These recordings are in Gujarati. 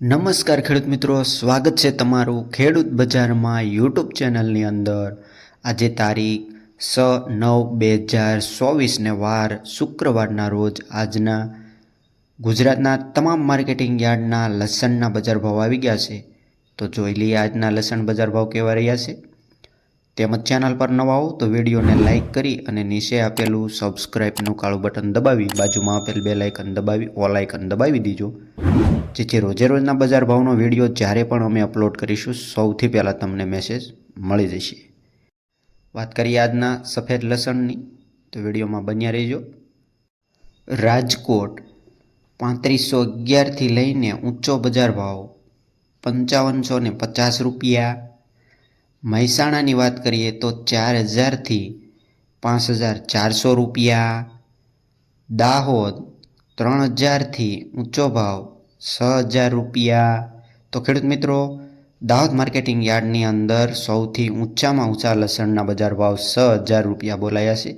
નમસ્કાર ખેડૂત મિત્રો, સ્વાગત છે તમારું ખેડૂત બજારમાં યુટ્યુબ ચેનલની અંદર. આજે તારીખ સ નવ બે હજાર ચોવીસને વાર શુક્રવારના રોજ આજના ગુજરાતના તમામ માર્કેટિંગ યાર્ડના લસણના બજાર ભાવ આવી ગયા છે. તો જોઈ લઈએ આજના લસણ બજાર ભાવ કેવા રહ્યા છે. તેમજ ચેનલ પર નવા હો તો વિડીયોને લાઇક કરી અને નીચે આપેલું સબસ્ક્રાઇબનું કાળું બટન દબાવી, બાજુમાં આપેલ બે લાઇકન દબાવી ઓલ આઇકન દબાવી દીજો. જેથી રોજે રોજના બજાર ભાવનો વીડિયો જ્યારે પણ અમે અપલોડ કરીશું, સૌથી પહેલાં તમને મેસેજ મળી જશે. વાત કરીએ આજના સફેદ લસણની, તો વિડીયોમાં બન્યા રહેજો. રાજકોટ, પાંત્રીસો અગિયારથી લઈને ઊંચો બજાર ભાવ, પંચાવનસો ને પચાસ રૂપિયા મહેસાણાની વાત કરીએ તો ચાર હજારથી પાંચ હજાર ચારસો રૂપિયા. દાહોદ ત્રણ હજારથી ઊંચો ભાવ છ હજાર રૂપિયા. તો ખેડૂત મિત્રો, દાહોદ માર્કેટિંગ યાર્ડની અંદર સૌથી ઊંચામાં ઊંચા લસણના બજાર ભાવ છ હજાર રૂપિયા બોલાયા છે.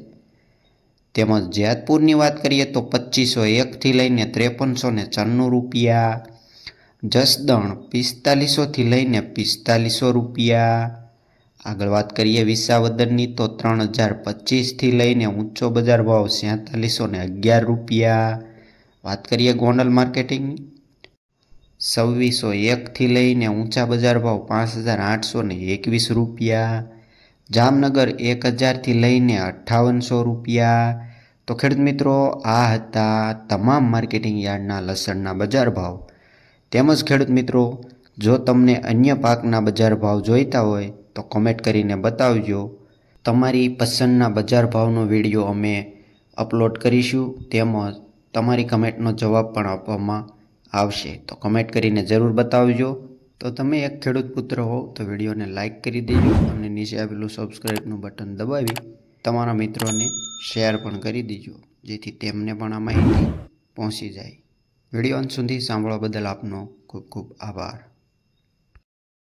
તેમજ જેતપુરની વાત કરીએ તો પચીસો એકથી લઈને ત્રેપનસો ને ચાણું રૂપિયા. જસદણ પિસ્તાલીસોથી લઈને પિસ્તાલીસો રૂપિયા. આગળ વાત કરીએ વિસાવદરની, તો ત્રણ હજાર પચીસથી લઈને ઊંચો બજાર ભાવ સેતાલીસો ને અગિયાર રૂપિયા. વાત કરીએ ગોંડલ માર્કેટિંગ છવ્વીસો એકથી લઈને ઊંચા બજાર ભાવ પાંચ હજાર આઠસો ને એકવીસ રૂપિયા. જામનગર એક હજારથી લઈને અઠ્ઠાવનસો રૂપિયા. તો ખેડૂત મિત્રો, આ હતા તમામ માર્કેટિંગ યાર્ડના લસણના બજાર ભાવ. તેમજ ખેડૂત મિત્રો, જો તમને અન્ય પાકના બજાર ભાવ જોઈતા હોય તો કોમેન્ટ કરીને બતાવજો. તમારી પસંદના બજાર ભાવનો વીડિયો અમે અપલોડ કરીશું, તેમજ તમારી કમેન્ટનો જવાબ પણ આપવામાં આવશે. તો કમેન્ટ કરીને જરૂર બતાવજો. તો તમે એક ખેડૂત પુત્ર હો, તો વિડીયોને લાઇક કરી દેજો અને નીચે આપેલું સબસ્ક્રાઈબનું બટન દબાવી તમારા મિત્રોને શેર પણ કરી દેજો, જેથી તેમને પણ આ માહિતી પહોંચી જાય. વીડિયો અંત સુધી સાંભળવા બદલ આપનો ખૂબ ખૂબ આભાર.